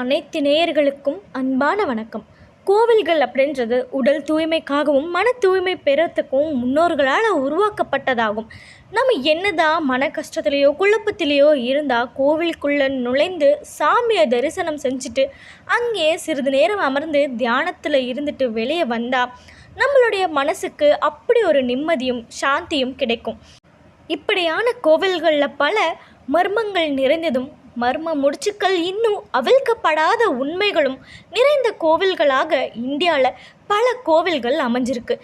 அனைத்து நேயர்களுக்கும் அன்பான வணக்கம். கோவில்கள் அப்படின்றது உடல் தூய்மைக்காகவும் மன தூய்மை பெறத்துக்கும் முன்னோர்களால் உருவாக்கப்பட்டதாகும். நம்ம என்னதான் மன கஷ்டத்துலேயோ குழப்பத்திலேயோ இருந்தால் கோவிலுக்குள்ளே நுழைந்து சாமியை தரிசனம் செஞ்சுட்டு அங்கேயே சிறிது நேரம் அமர்ந்து தியானத்தில் இருந்துட்டு வெளியே வந்தால் நம்மளுடைய மனசுக்கு அப்படி ஒரு நிம்மதியும் சாந்தியும் கிடைக்கும். இப்படியான கோவில்களில் பல மர்மங்கள் நிறைந்ததும் மர்ம முடிச்சுக்கள் இன்னும் அவிழ்க்கப்படாத உண்மைகளும் நிறைந்த கோவில்களாக இந்தியாவில் பல கோவில்கள் அமைஞ்சிருக்கு.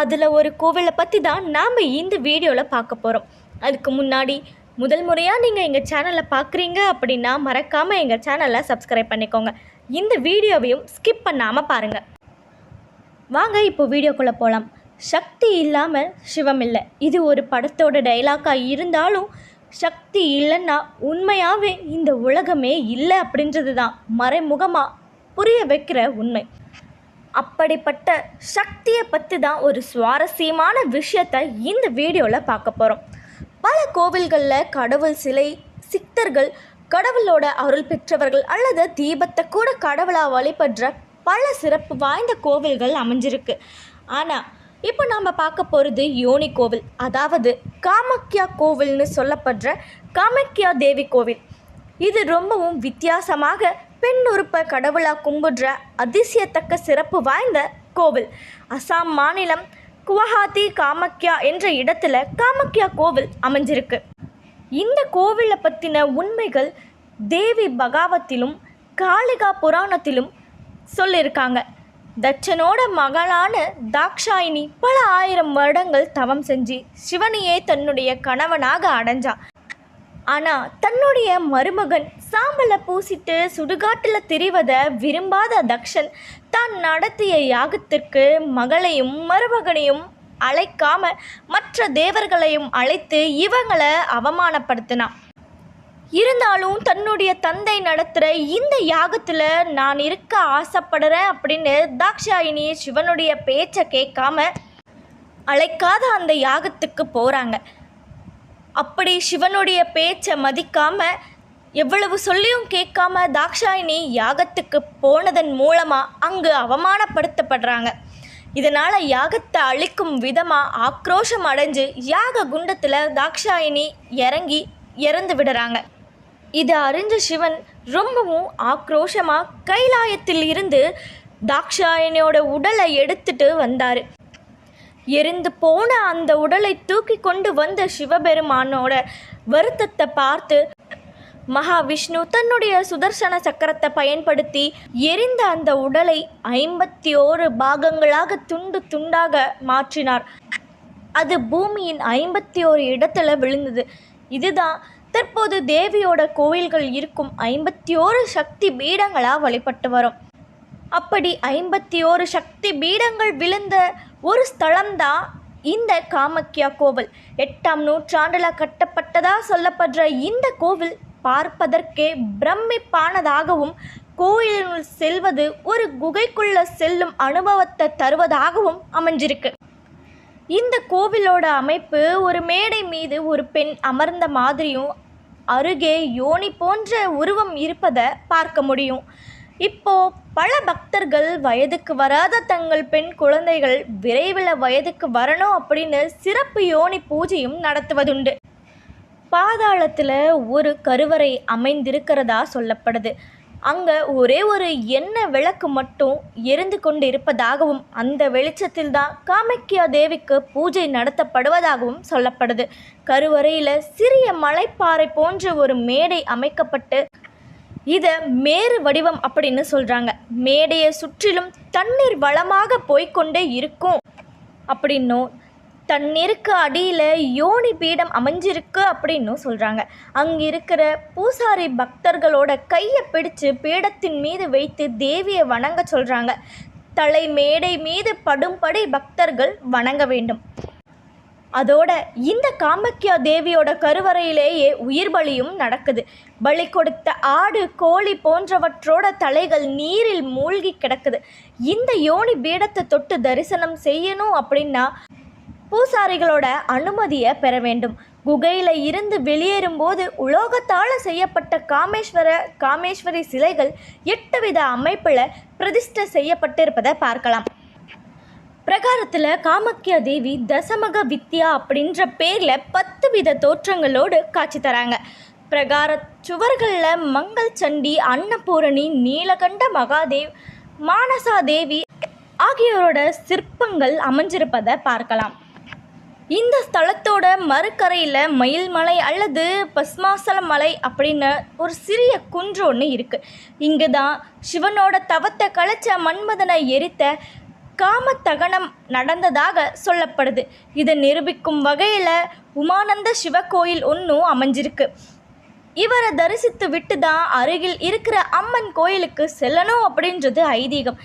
அதில் ஒரு கோவிலை பற்றி தான் நாம் இந்த வீடியோவில் பார்க்க போகிறோம் அதுக்கு முன்னாடி முதல் முறையாக நீங்கள் எங்கள் சேனலை பார்க்குறீங்க அப்படின்னா மறக்காமல் எங்கள் சேனலை சப்ஸ்கிரைப் பண்ணிக்கோங்க. இந்த வீடியோவையும் ஸ்கிப் பண்ணாமல் பாருங்கள் வாங்க இப்போ வீடியோக்குள்ளே போகலாம் சக்தி இல்லாமல் சிவம் இல்லை இது ஒரு படத்தோட டைலாக்காக இருந்தாலும் சக்தி இல்லைன்னா உண்மையாகவே இந்த உலகமே இல்லை அப்படின்றது தான் மறைமுகமாக புரிய வைக்கிற உண்மை. அப்படிப்பட்ட சக்தியை பற்றி தான் ஒரு சுவாரஸ்யமான விஷயத்தை இந்த வீடியோவில் பார்க்க போகிறோம் பல கோவில்களில் கடவுள் சிலை சித்தர்கள் கடவுளோட அருள் பெற்றவர்கள் அல்லது தீபத்தை கூட கடவுளாக வழிபடுற பல சிறப்பு வாய்ந்த கோவில்கள் அமைஞ்சிருக்கு. ஆனால் இப்போ நாம் பார்க்க போகிறது யோனி கோவில் அதாவது காமக்யா கோவில்னு சொல்லப்படுற காமக்யா தேவி கோவில். இது ரொம்பவும் வித்தியாசமாக பெண் உறுப்பை கடவுளாக கும்பிடுற அதிசயத்தக்க சிறப்பு வாய்ந்த கோவில். அசாம் மாநிலம் குவஹாத்தி காமக்யா என்ற இடத்துல காமக்யா கோவில் அமைஞ்சிருக்கு. இந்த கோவிலை பற்றின உண்மைகள் தேவி பகாவத்திலும் காளிகா புராணத்திலும் சொல்லியிருக்காங்க. தட்சனோட மகளான தாக்ஷாயினி பல ஆயிரம் வருடங்கள் தவம் செஞ்சு சிவனையே தன்னுடைய கணவனாக அடைஞ்சா. ஆனால் தன்னுடைய மருமகன் சாம்பலை பூசிட்டு சுடுகாட்டில் திரிவதை விரும்பாத தக்ஷன் தான் நடத்திய யாகத்திற்கு மகளையும் மருமகனையும் அழைக்காம மற்ற தேவர்களையும் அழைத்து இவங்களை அவமானப்படுத்தினான். இருந்தாலும் தன்னுடைய தந்தை நடத்துகிற இந்த யாகத்தில் நான் இருக்க ஆசைப்படுறேன் அப்படின்னு தாக்ஷாயினி சிவனுடைய பேச்சை கேட்காம அழைக்காத அந்த யாகத்துக்கு போகிறாங்க அப்படி சிவனுடைய பேச்சை மதிக்காம எவ்வளவு சொல்லியும் கேட்காம தாக்ஷாயினி யாகத்துக்கு போனதன் மூலமாக அங்கு அவமானப்படுத்தப்படுறாங்க. இதனால் யாகத்தை அழிக்கும் விதமாக ஆக்ரோஷம் அடைஞ்சு யாக குண்டத்தில் தாக்ஷாயினி இறங்கி இறந்து விடுறாங்க. இதை அறிஞ்ச சிவன் ரொம்பவும் ஆக்ரோஷமாக கைலாயத்தில் இருந்து தாக்ஷாயனியோட உடலை எடுத்துட்டு வந்தார். எரிந்து போன அந்த உடலை தூக்கி கொண்டு வந்த சிவபெருமானோட வருத்தத்தை பார்த்து மகாவிஷ்ணு தன்னுடைய சுதர்சன சக்கரத்தை பயன்படுத்தி எரிந்த அந்த உடலை ஐம்பத்தி ஓரு பாகங்களாக துண்டு துண்டாக மாற்றினார். அது பூமியின் ஐம்பத்தி ஓரு இடத்துல விழுந்தது. இதுதான் தற்போது தேவியோட கோயில்கள் இருக்கும் ஐம்பத்தி ஓரு சக்தி பீடங்களாக வழிபட்டு வரும். அப்படி ஐம்பத்தி ஓரு சக்தி பீடங்கள் விழுந்த ஒரு ஸ்தலம்தான் இந்த காமக்யா கோவில். எட்டாம் நூற்றாண்டில் கட்டப்பட்டதாக சொல்லப்படுற இந்த கோவில் பார்ப்பதற்கே பிரமிப்பானதாகவும் கோயிலுள் செல்வது ஒரு குகைக்குள்ள செல்லும் அனுபவத்தை தருவதாகவும் அமைஞ்சிருக்கு. இந்த கோவிலோட அமைப்பு ஒரு மேடை மீது ஒரு பெண் அமர்ந்த மாதிரியும் அருகே யோனி போன்ற உருவம் இருப்பதை பார்க்க முடியும். இப்போ பல பக்தர்கள் வயதுக்கு வராத தங்கள் பெண் குழந்தைகள் விரைவில் வயதுக்கு வரணும் அப்படின்னு சிறப்பு யோனி பூஜையும் நடத்துவதுண்டு. பாதாளத்தில் ஒரு கருவறை அமைந்திருக்கிறதா சொல்லப்படுது. அங்கே ஒரே ஒரு எண்ணெய் விளக்கு மட்டும் எரிந்து கொண்டு இருப்பதாகவும் அந்த வெளிச்சத்தில் தான் காமக்கியா தேவிக்கு பூஜை நடத்தப்படுவதாகவும் சொல்லப்படுது. கருவறையில் சிறிய மலைப்பாறை போன்ற ஒரு மேடை அமைக்கப்பட்டு இதை மேறு வடிவம் அப்படின்னு சொல்கிறாங்க மேடையை சுற்றிலும் தண்ணீர் வளமாக போய்க்கொண்டே இருக்கும். அப்படின்னும் தண்ணீருக்கு அடியில் யோனி பீடம் அமைஞ்சிருக்கு அப்படின்னும் சொல்கிறாங்க அங்கே இருக்கிற பூசாரி பக்தர்களோட கையை பிடிச்சு பீடத்தின் மீது வைத்து தேவியை வணங்க சொல்கிறாங்க தலை மேடை மீது படும்படி பக்தர்கள் வணங்க வேண்டும். அதோட இந்த காமக்கியா தேவியோட கருவறையிலேயே உயிர் பலியும் நடக்குது. பலி கொடுத்த ஆடு கோழி போன்றவற்றோட தலைகள் நீரில் மூழ்கி கிடக்குது. இந்த யோனி பீடத்தை தொட்டு தரிசனம் செய்யணும் அப்படின்னா பூசாரிகளோட அனுமதியை பெற வேண்டும். குகையில் இருந்து வெளியேறும்போது உலோகத்தால் செய்யப்பட்ட காமேஸ்வர காமேஸ்வரி சிலைகள் எட்டு வித அமைப்பில் பிரதிஷ்டை செய்யப்பட்டிருப்பதை பார்க்கலாம். பிரகாரத்தில் காமாக்கியா தேவி தசமக வித்யா அப்படின்ற பேரில் பத்து வித தோற்றங்களோடு காட்சி தராங்க. பிரகார சுவர்களில் மங்கள் சண்டி அன்னபூரணி நீலகண்ட மகாதேவ் மானசா தேவி ஆகியோரோட சிற்பங்கள் அமைஞ்சிருப்பதை பார்க்கலாம். இந்த ஸ்தலத்தோட மறுக்கரையில் மயில்மலை அல்லது பஸ்மாசல மலை அப்படின்னு ஒரு சிறிய குன்று ஒன்று இருக்குது இங்கு தான் சிவனோட தவத்தை கலைச்ச மன்மதனை எரித்த காமத்தகனம் நடந்ததாக சொல்லப்படுது. இதை நிரூபிக்கும் வகையில் உமானந்த சிவகோயில் ஒன்றும் அமைஞ்சிருக்கு. இவரை தரிசித்து விட்டு தான் அருகில் இருக்கிற அம்மன் கோயிலுக்கு செல்லணும் அப்படின்றது ஐதீகம்.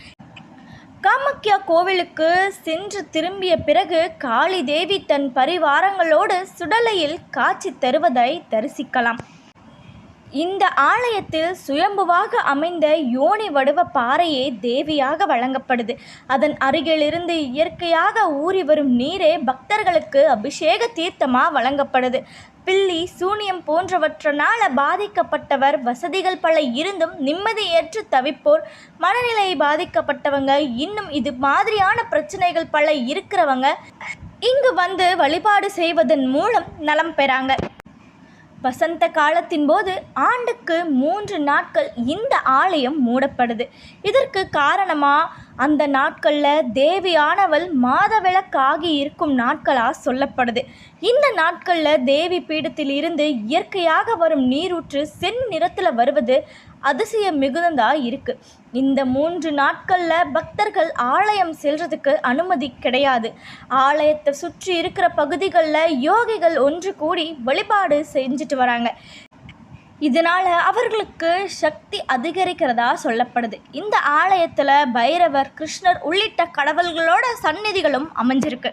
காமக்கியா கோவிலுக்கு சென்று திரும்பிய பிறகு காளி தேவி தன் பரிவாரங்களோடு சுடலையில் காட்சி தருவதை தரிசிக்கலாம். இந்த ஆலயத்தில் சுயம்புவாக அமைந்த யோனி வடிவ பாறையே தேவியாக வழங்கப்படுது. அதன் அருகிலிருந்து இயற்கையாக ஊறி வரும் நீரே பக்தர்களுக்கு அபிஷேக தீர்த்தமாக வழங்கப்படுது. பில்லி சூனியம் போன்றவற்றனால் பாதிக்கப்பட்டவர் வசதிகள் பல இருந்தும் நிம்மதியற்று தவிப்போர். மனநிலை பாதிக்கப்பட்டவங்க இன்னும் இது மாதிரியான பிரச்சனைகள் பல இருக்கிறவங்க இங்கு வந்து வழிபாடு செய்வதன் மூலம் நலம் பெறாங்க. வசந்த காலத்தின் போது ஆண்டுக்கு மூன்று நாட்கள் இந்த ஆலயம் மூடப்படுது. இதற்கு காரணமாக அந்த நாட்களில் தேவியானவள் மாதவிளக்காகி இருக்கும் நாட்களாக சொல்லப்படுது. இந்த நாட்களில் தேவி பீடத்தில் இருந்து இயற்கையாக வரும் நீரூற்று சென் நிறத்தில் வருவது அதிசய மிகுந்ததாக இருக்குது இந்த மூன்று நாட்களில் பக்தர்கள் ஆலயம் செல்றதுக்கு அனுமதி கிடையாது. ஆலயத்தை சுற்றி இருக்கிற பகுதிகளில் யோகிகள் ஒன்று கூடி வழிபாடு செஞ்சுட்டு வராங்க. இதனால் அவர்களுக்கு சக்தி அதிகரிக்கிறதா சொல்லப்படுது. இந்த ஆலயத்தில் பைரவர் கிருஷ்ணர் உள்ளிட்ட கடவுள்களோட சந்நிதிகளும் அமைஞ்சிருக்கு.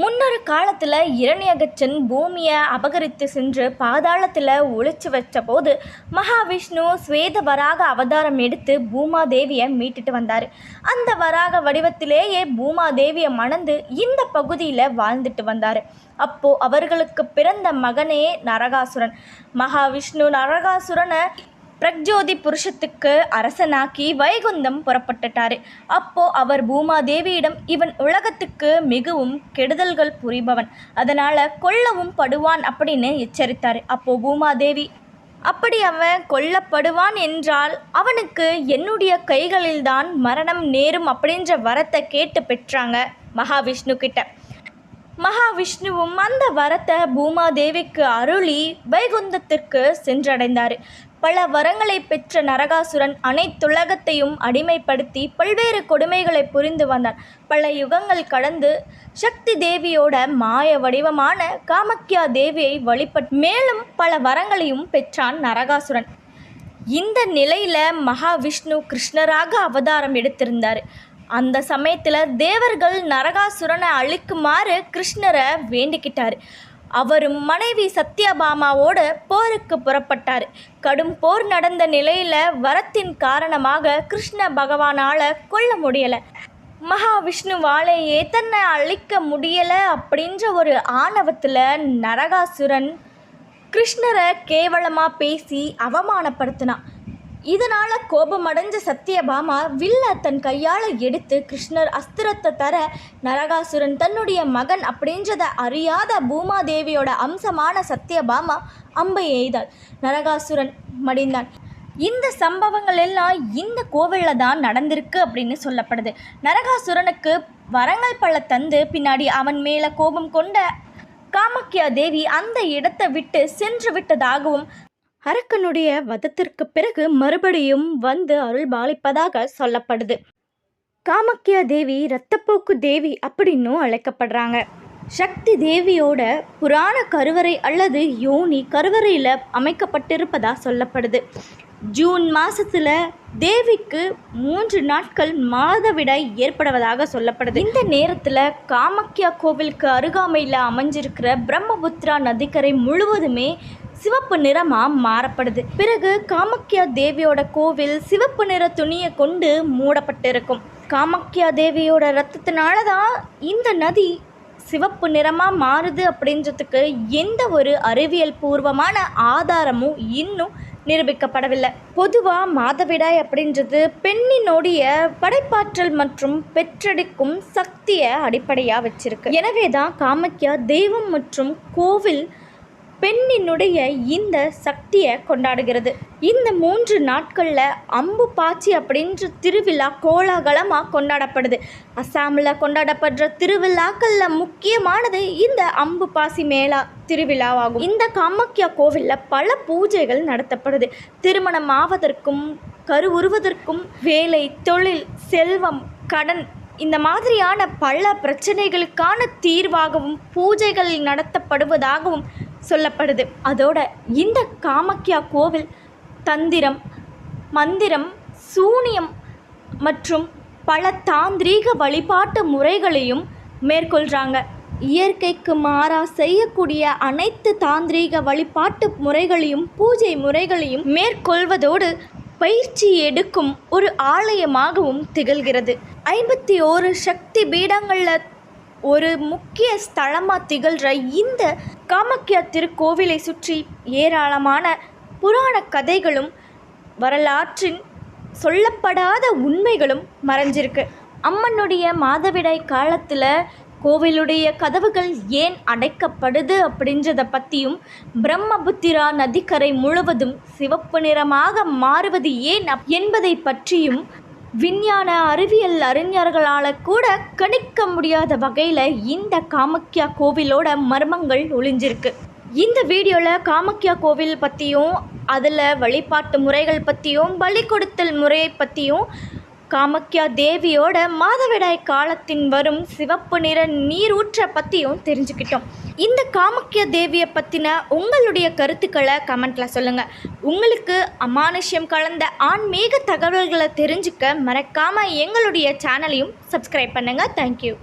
முன்னொரு காலத்தில் இரணியகச்சன் பூமியை அபகரித்து சென்று பாதாளத்தில் ஒழிச்சு வச்ச போது மகாவிஷ்ணு ஸ்வேத வராக அவதாரம் எடுத்து பூமாதேவியை மீட்டுட்டு வந்தார். அந்த வராக வடிவத்திலேயே பூமாதேவியை மணந்து இந்த பகுதியில் வாழ்ந்துட்டு வந்தார். அப்போது அவர்களுக்கு பிறந்த மகனே நரகாசுரன். மகாவிஷ்ணு நரகாசுரனை பிரக்ஜோதி புருஷத்துக்கு அரசனாக்கி வைகுந்தம் புறப்பட்டுட்டாரு. அப்போ அவர் பூமாதேவியிடம் இவன் உலகத்துக்கு மிகவும் கெடுதல்கள் புரிபவன். அதனால கொல்லவும் படுவான் அப்படின்னு எச்சரித்தார். அப்போ பூமாதேவி அப்படி அவன் கொல்லப்படுவான் என்றால் அவனுக்கு என்னுடைய கைகளில்தான் மரணம் நேரும் அப்படின்ற வரத்தை கேட்டு பெற்றாங்க மகாவிஷ்ணு கிட்ட மகாவிஷ்ணுவும் அந்த வரத்தை பூமாதேவிக்கு அருளி வைகுந்தத்திற்கு சென்றடைந்தார். பல வரங்களை பெற்ற நரகாசுரன் அனைத்துலகத்தையும் அடிமைப்படுத்தி பல்வேறு கொடுமைகளை புரிந்து வந்தான். பல யுகங்கள் கடந்து சக்தி தேவியோட மாய வடிவமான காமக்யா தேவியை வழிபட் மேலும் பல வரங்களையும் பெற்றான் நரகாசுரன். இந்த நிலையில் மகாவிஷ்ணு கிருஷ்ணராக அவதாரம் எடுத்திருந்தார். அந்த சமயத்தில் தேவர்கள் நரகாசுரனை அழிக்குமாறு கிருஷ்ணரை வேண்டிக்கிட்டார். அவரும் மனைவி சத்யபாமாவோட போருக்கு புறப்பட்டார். கடும் போர் நடந்த நிலையில் வரத்தின் காரணமாக கிருஷ்ண பகவானால் கொல்ல முடியலை. மகாவிஷ்ணுவாலேயே தன்னை அழிக்க முடியலை அப்படின்ற ஒரு ஆணவத்தில் நரகாசுரன் கிருஷ்ணரை கேவலமாக பேசி அவமானப்படுத்தினான். இதனால் கோபமடைஞ்ச சத்யபாமா வில்ல தன் கையால் எடுத்து கிருஷ்ணர் அஸ்திரத்தை தர நரகாசுரன் தன்னுடைய மகன் அப்படின்றத அறியாத பூமாதேவியோட அம்சமான சத்யபாமா அம்பை எய்தாள். நரகாசுரன் மடிந்தான். இந்த சம்பவங்கள் எல்லாம் இந்த கோவிலில் தான் நடந்திருக்கு அப்படின்னு சொல்லப்படுது. நரகாசுரனுக்கு வரங்கள் பல தந்து பின்னாடி அவன் மேலே கோபம் கொண்ட காமக்கியா தேவி அந்த இடத்தை விட்டு சென்று விட்டதாகவும் அரக்கனுடைய வதத்திற்கு பிறகு மறுபடியும் வந்து அருள் பாலிப்பதாக சொல்லப்படுது. காமக்கியா தேவி இரத்தப்போக்கு தேவி அப்படின்னும் அழைக்கப்படுறாங்க. சக்தி தேவியோட புராண கருவறை அல்லது யோனி கருவறையில் அமைக்கப்பட்டிருப்பதா சொல்லப்படுது. ஜூன் மாதத்தில் தேவிக்கு மூன்று நாட்கள் மாதவிடாய் ஏற்படுவதாக சொல்லப்படுது. இந்த நேரத்தில் காமக்கியா கோவிலுக்கு அருகாமையில் அமைஞ்சிருக்கிற பிரம்மபுத்திரா நதிக்கரை முழுவதுமே சிவப்பு நிறமாக மாறப்படுது. பிறகு காமக்கியா தேவியோட கோவில் சிவப்பு நிற துணியை கொண்டு மூடப்பட்டிருக்கும். காமக்கியா தேவியோட ரத்தத்தினால தான் இந்த நதி சிவப்பு நிறமாக மாறுது அப்படின்றதுக்கு எந்த ஒரு அறிவியல் பூர்வமான ஆதாரமும் இன்னும் நிரூபிக்கப்படவில்லை. பொதுவாக மாதவிடாய் அப்படின்றது பெண்ணினுடைய படைப்பாற்றல் மற்றும் பெற்றெடுக்கும் சக்தியை அடிப்படையாக வச்சிருக்கு. எனவே தான் காமக்கியா தெய்வம் மற்றும் கோவில் பெண்ணினுடைய இந்த சக்தியை கொண்டாடுகிறது. இந்த மூன்று நாட்களில் அம்பு பாச்சி அப்படின்ற திருவிழா கோலாகலமாக கொண்டாடப்படுது. அசாமில் கொண்டாடப்படுற திருவிழாக்களில் முக்கியமானது இந்த அம்பு பாசி மேளா திருவிழாவாகும். இந்த காமக்கியா கோவிலில் பல பூஜைகள் நடத்தப்படுது. திருமணம் ஆவதற்கும் கருவுறுவதற்கும் வேலை தொழில் செல்வம் கடன் இந்த மாதிரியான பல பிரச்சனைகளுக்கான தீர்வாகவும் பூஜைகள் நடத்தப்படுவதாகவும் சொல்லப்படுது. அதோட இந்த காமக்கியா கோவில் தந்திரம் மந்திரம் சூனியம் மற்றும் பல தாந்திரீக வழிபாட்டு முறைகளையும் மேற்கொள்கிறாங்க இயற்கைக்கு மாறா செய்யக்கூடிய அனைத்து தாந்திரீக வழிபாட்டு முறைகளையும் பூஜை முறைகளையும் மேற்கொள்வதோடு பயிற்சி எடுக்கும் ஒரு ஆலயமாகவும் திகழ்கிறது. ஐம்பத்தி ஓரு சக்தி பீடங்களில் ஒரு முக்கிய ஸ்தலமாக திகழ்கிற இந்த காமக்கியா திருக்கோவிலை சுற்றி ஏராளமான புராண கதைகளும் வரலாற்றின் சொல்லப்படாத உண்மைகளும் மறைஞ்சிருக்கு. அம்மனுடைய மாதவிடாய் காலத்தில் கோவிலுடைய கதவுகள் ஏன் அடைக்கப்படுது அப்படின்றத பற்றியும் பிரம்மபுத்திரா நதிக்கரை முழுவதும் சிவப்பு நிறமாக மாறுவது ஏன் அப்- என்பதை பற்றியும் விஞ்ஞான அறிவியல் அறிஞர்களால் கூட கணிக்க முடியாத வகையில் இந்த காமக்கியா கோவிலோட மர்மங்கள் ஒளிஞ்சிருக்கு. இந்த வீடியோவில் காமக்கியா கோவில் பற்றியும் அதில் வழிபாட்டு முறைகள் பற்றியும் பலி கொடுத்தல் முறையை பற்றியும் காமக்கியா தேவியோட மாதவிடாய் காலத்தின் வரும் சிவப்பு நிற நீரூற்ற பற்றியும் தெரிஞ்சுக்கிட்டோம். இந்த காமக்கியா தேவியை பற்றின உங்களுடைய கருத்துக்களை கமெண்ட்டில் சொல்லுங்கள் உங்களுக்கு அமானுஷ்யம் கலந்த ஆன்மீக தகவல்களை தெரிஞ்சுக்க மறக்காமல் எங்களுடைய சேனலையும் சப்ஸ்கிரைப் பண்ணுங்கள் தேங்க்யூ